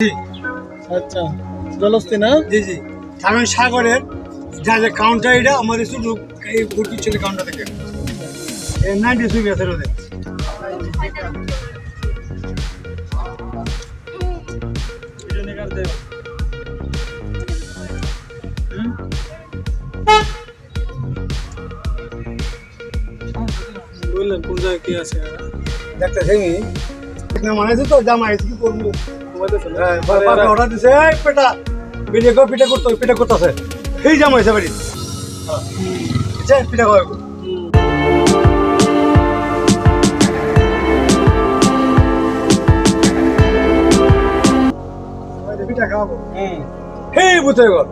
জি। আচ্ছা জলস্তি না? জি জি। কারণ সাগরের যা যে কাউন্টার এটা আমাদের শুধু এই ভর্তি ছিল কাউন্টার থেকে। নাইনটি সুবি আছে ওদের বুঝলেন কোন জায়গায় কি আছে? দেখতে দেখি না মানাইছে তো জামা আইসি কি করব? হ্যাঁ, অর্ডার দিছে। এই পেটা ভিডিও কর পিঠা করতে পিঠা করতেছে। সেই জামা আইসে বাড়ি পিঠা করে। পিঠা খাওয়াবো। সেই বুঝতে গেল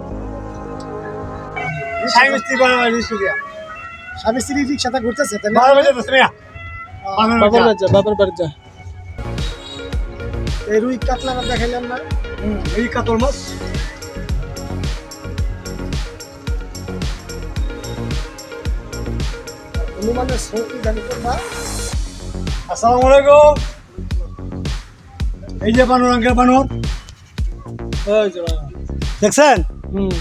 সাই মিস্ত্রি বানাবার সুরিয়া স্বামী স্ত্রী রিক্সাটা ঘুরতেছে বাড়ি যা। বাবার বাড়ি যা। এই রুই কাতলাটা দেখাইলাম না। এই কাতল মাছ। হনুমানের সঙ্গী জানি করবা আসসালামু আলাইকুম। এই যে বানর আঙ্কেল বানর। ওই যে দেখছেন? হুম।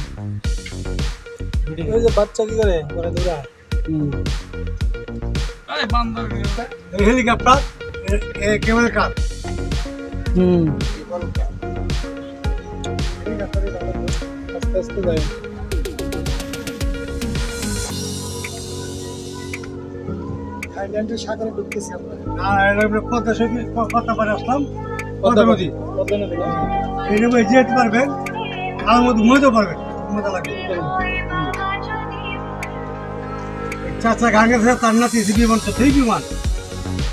ওই যে বাচ্চা কি করে? করে দৌড়া হেলিকপ্টার কেবল কার? হুম। আস্তে আস্তে যাই থাইল্যান্ডের সাগরে ঢুকতেছি আমরা। না এটা পদ্মা সেতু পদ্মা পারে আসলাম। পদ্মা নদী। পদ্মা নদী এই নদী যেতে পারবেন আর মধ্যে মজা পারবেন মজা লাগবে। চাচা গাঙ্গে থেকে তার নাতি বিমান তো সেই বিমান।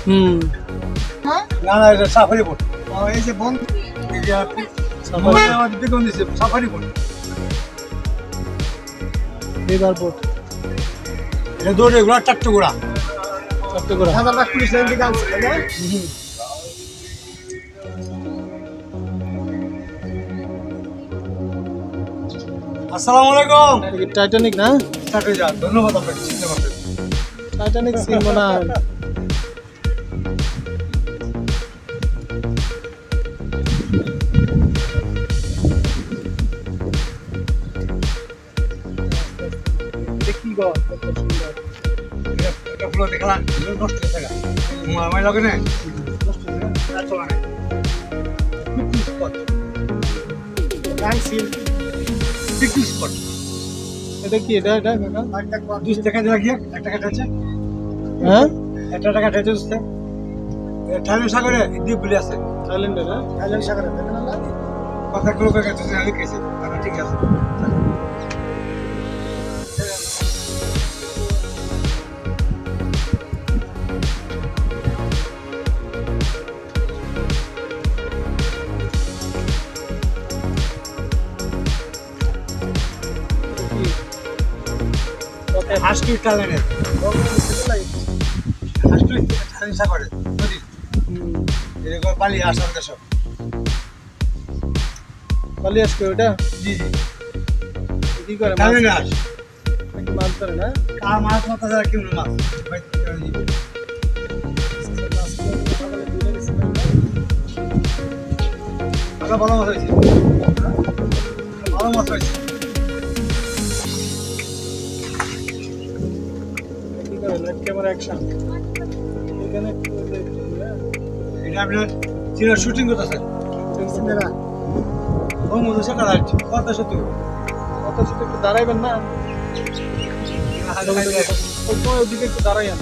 হুম। না না এটা সাফারি বোট। এই যে সাফারি বোট রিভার বোট এটা দৌড়ে ঘোড়া চারটে ঘোড়া। চট্টগ্রাম হাজারটা পুলিশ লাইন থেকে আনছে আসসালামু আলাইকুম। টাইটানিক না? স্টার্ট ধন্যবাদ আপনাকে চিন্তা টাইটানিক সিন দেখলাম নষ্ট হয়ে থাকা। আমার লগে হয়ে থাকা চলা নেই? স্পট পিকনিক স্পট এটা কি এটা এটা? দুশ টাকা দেওয়া গিয়ে এক টাকা আছে। হ্যাঁ? একটা টাকা ঠেচে দিচ্ছে থাইল্যান্ড সাগরে দ্বীপ বলে আছে। থাইল্যান্ডে না থাইল্যান্ড সাগরে কথা গুলো কাছে লিখেছে ঠিক আছে। সাগরে নদী এরকম পালি আসাম দেশ পালি আসবে ওটা? জি জি। কি করে থাইল্যান্ডে আস। মাছ ধরে না? কার মাছ মাথা যারা কেমন মাছ? ভালো মাছ হয়েছে। ভালো মাছ হয়েছে। ক্যামেরা অ্যাকশন এখানে এটা আপনার চিনা শুটিং করতেছে। সিনেরা ও মধ্যে সেটা লাগছে কথা সত্যি। কত শুধু একটু দাঁড়াইবেন না? ওইদিকে একটু দাঁড়াইয়েন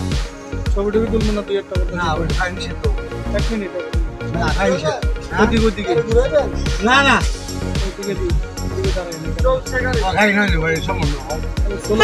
ছবি টবি তুলবেন না দুই একটা না খাই নিষেধ এক মিনিট না খাই নিষেধ। ওদিকে ওদিকে। না না। ওইদিকে দিই ওইদিকে দাঁড়াইন ও খাই নয় ভাই সম্বন্ধ চলো।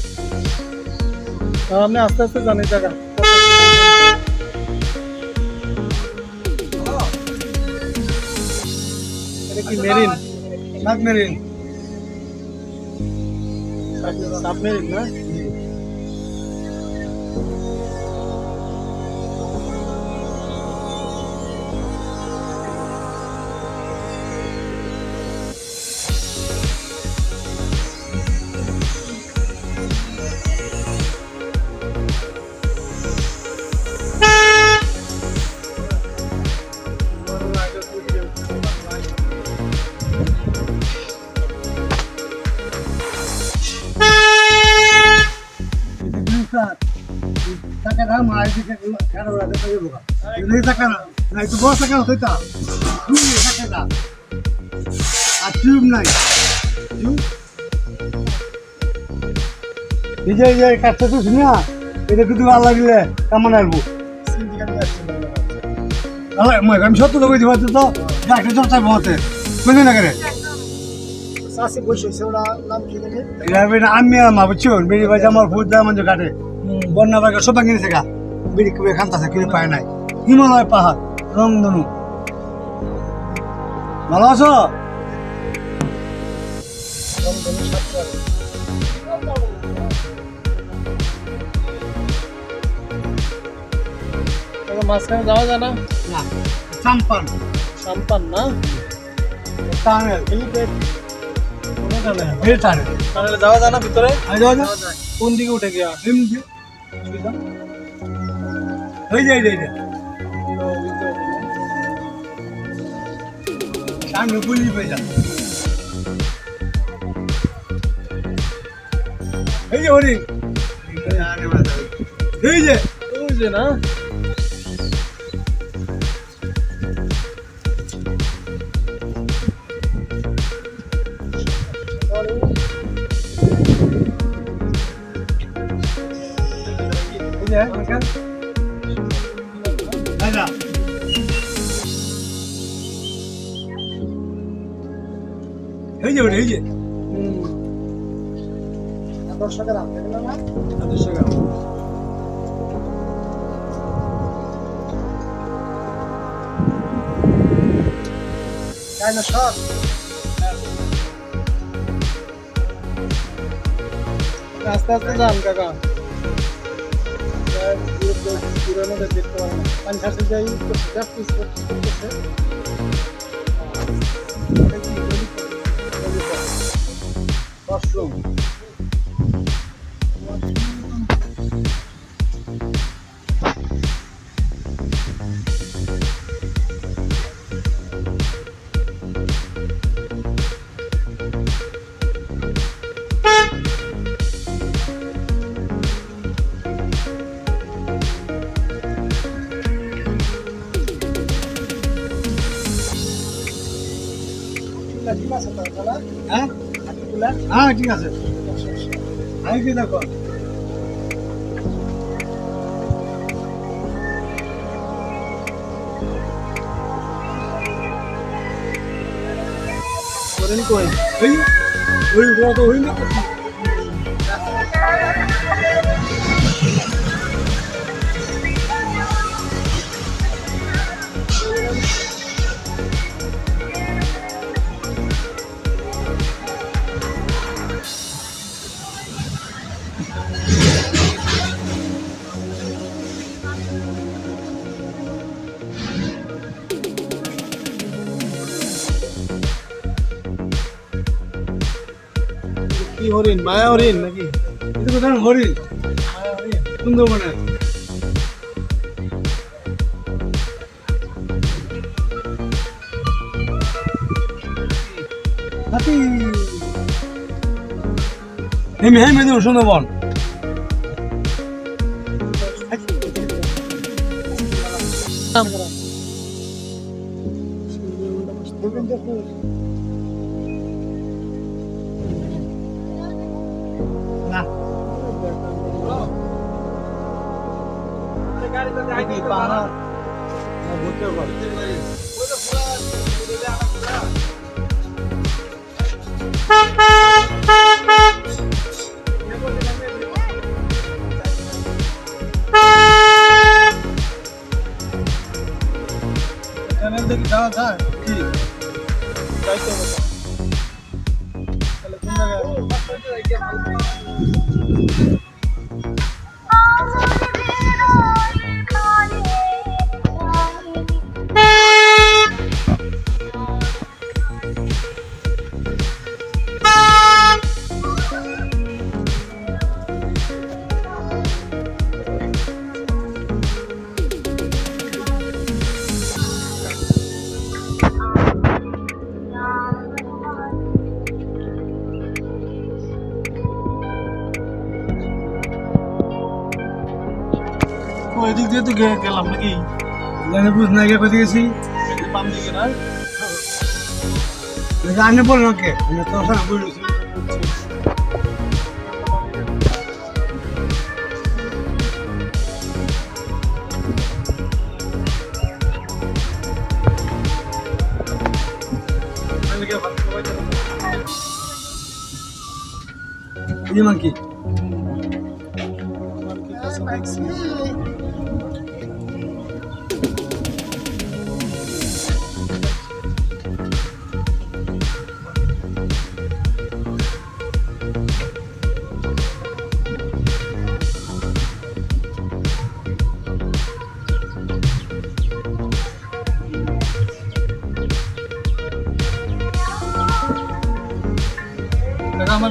हाँ, हमने आस्ते आस्ते जाने जगह मेरी मेरी। मेरी ना? টাকাটা মারা দিকে খেলা ওরা দেখতে যাব এই টাকা না না একটু বড় টাকা হতো তুই টাকাটা আর টিউব নাই। টিউব? যে কাজটা তো শুনি এটা কিন্তু আল্লাহ দিলে কেমন আসব? আমি সত্য লোক দিবা তো ডাক্তার চর্চা বলতে। বুঝলি না করে সাসি বসে হয়েছে ওরা নাম কি জানি? এটা আমি মা বুঝছ বেরি বাজে আমার ভূত দেওয়া মানে কাটে। বন্যা বাগা সব ভাঙিয়ে থাকা বিড়ি খুবই খান্তাছে কিনে পায় নাই। হিমালয় পাহাড় রং রংধনু। ভালো আছো? মাঝখানে যাওয়া যায় না? না চাম্পান। সাম্পান না? হেলিপ্যাড এই টানেল তাহলে যাওয়া যায় না ভিতরে আই যাও না কোন দিকে উঠে গিয়া এম দিও এই যে এই যে এই যে সামনে গুলি পেয়ে যা এই যে হরি এই যে না এই যে দেখেন দাদা এই যে এই যে। দর্শকের হাত থেকে না গ্রাম ডাইনোসর আস্তে আস্তে যান, কাকা। পুরোনো দেখতে পারেন না পানি খাসে যাই প্র্যাকটিস করতেছে মাশরুম হ্যাঁ হ্যাঁ ঠিক আছে আমি কি দেখো করেন কই ওই ওই বড় তো না হরিণ মায়া হরিণ নাকি? এটা কোথায় হরিণ? মায়া হরিণ সুন্দরবনে। হাতি। হেমি হেমি দেবো সুন্দরবন। না পাহাড় ঘুরতে পারে এখানে দেখি যাওয়া যায় কি যাইতে হবে তো। তাহলে কোন জায়গায় ওই দিক দিয়ে তো গে- গেলাম নাকি জানে বুঝ না গিয়ে কোথায় গেছি এই যে বাম দিকে না আনে বল না কে আমি তোর সঙ্গে বলেছি তাহলে গিয়ে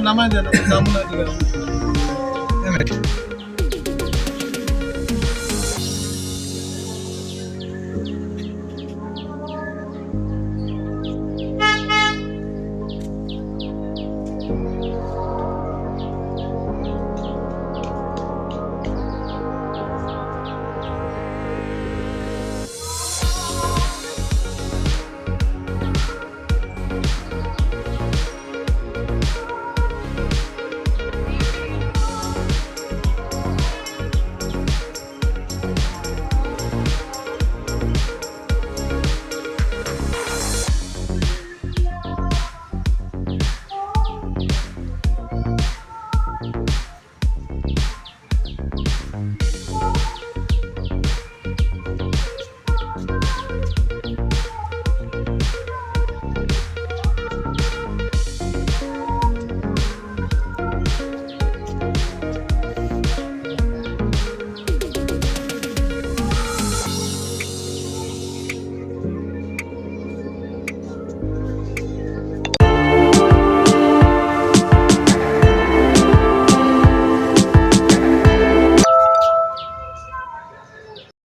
ভাত খাওয়াই যাবে। এই মাংকি আমার কি